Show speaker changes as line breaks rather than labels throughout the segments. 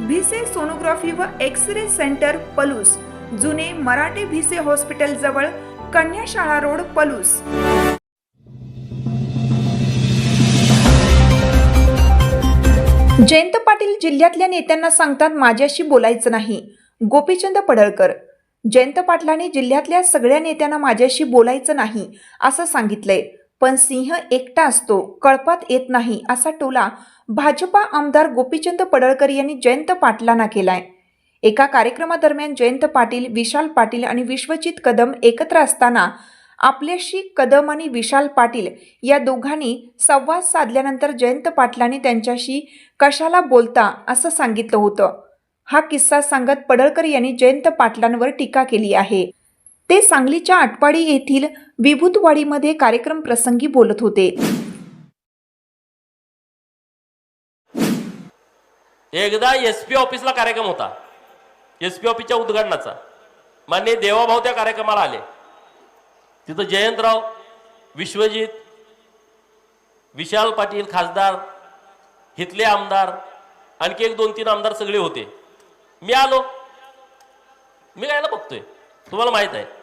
Bhise sonography व X ray centre Palus. जुने Marathe Bhise hospital जवळ कन्याशाळा रोड पलूस. जयंत पाटील जिल्ह्यातल्या नेत्यांना सांगतात माझ्याशी बोलायचं नाही. गोपीचंद पडळकर. जयंत पाटलांनी जिल्ह्यातल्या सगळ्या नेत्यांना माझ्याशी बोलायचं नाही असं सांगितलंय. पण सिंह एकटा असतो कळपात येत नाही असा टोला भाजपा आमदार गोपीचंद पडळकर यांनी जयंत पाटलांना केलाय. एका कार्यक्रमादरम्यान जयंत पाटील विशाल पाटील आणि विश्वजित कदम एकत्र असताना आपल्याशी कदम आणि विशाल पाटील या दोघांनी संवाद साधल्यानंतर जयंत पाटलांनी त्यांच्याशी कशाला बोलता असं सांगितलं होतं. हा किस्सा सांगत पडळकर यांनी जयंत पाटलांवर टीका केली आहे. ते सांगलीच्या आटपाडी येथील विभूतवाडीमध्ये कार्यक्रम प्रसंगी बोलत होते.
एकदा एस पी ऑफिसला कार्यक्रम होता. एस पी ऑफिसच्या उद्घाटनाचा. मान्य देवाभाऊ त्या कार्यक्रमाला आले. तिथं जयंतराव विश्वजित विशाल पाटील खासदार हिथले आमदार आणखी एक दोन तीन आमदार सगळे होते. मी आलो. मी गायला बघतोय. तुम्हाला माहीत आहे.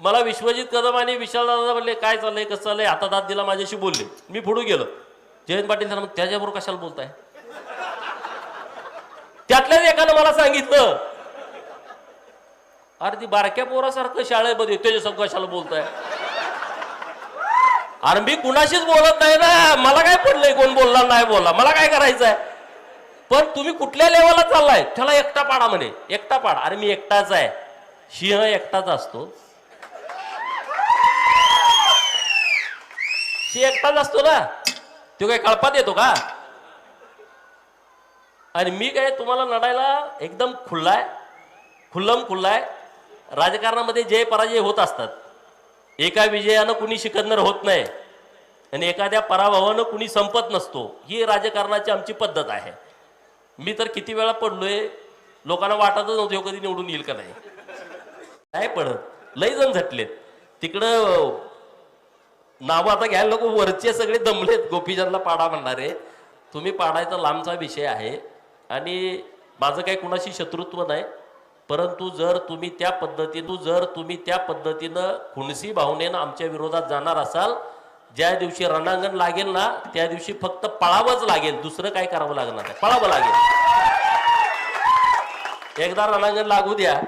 मला विश्वजित कदम आणि विशाल दादा म्हणले काय चाललंय कसं चाललंय? आता दाद दिला माझ्याशी बोलले. मी पुढे गेलो. जयंत पाटील सर मग त्याच्याबरोबर कशाला बोलताय? त्यातल्याच एकानं मला सांगितलं अरे ती बारक्या पोरासारखं शाळेमध्ये त्याच्यासंग कशाला बोलताय? अरे मी कुणाशीच बोलत नाही ना मला काय पडलंय कोण बोलला नाही बोलला मला काय करायचंय? पण तुम्ही कुठल्या लेवलला चाललाय? त्याला एकटा पाडा म्हणे एकटा पाडा. अरे मी एकटाच आहे. सिंह एकटाच असतो. सिंह एकटाच असतो ना. तो काय कळपात येतो का? आणि मी काय तुम्हाला लढायला एकदम खुल्लाय खुल्लम खुल्लाय. राजकारणामध्ये जय पराजय होत असतात. एका विजयानं कुणी शिकंदर होत नाही. आणि एखाद्या पराभवानं कुणी संपत नसतो. ही राजकारणाची आमची पद्धत आहे. मी तर किती वेळा पडलोय लोकांना वाटतच नव्हतं हो कधी निवडून येईल का नाही. नाही पडत? लय जण झटलेत. तिकडं नावं आता घ्यायला लोक वरचे सगळे दमलेत गोपीचंदला पाडा म्हणणारे तुम्ही पाडायचा लांबचा विषय आहे. आणि माझं काही कुणाशी शत्रुत्व नाही. परंतु जर तुम्ही त्या पद्धतीनं जर तुम्ही त्या पद्धतीनं खुणसी भावनेनं आमच्या विरोधात जाणार असाल ज्या दिवशी रणांगण लागेल ना त्या दिवशी फक्त पळावंच लागेल. दुसरं काय करावं लागणार नाही. पळावं लागेल. एकदा रणांगण लागू द्या.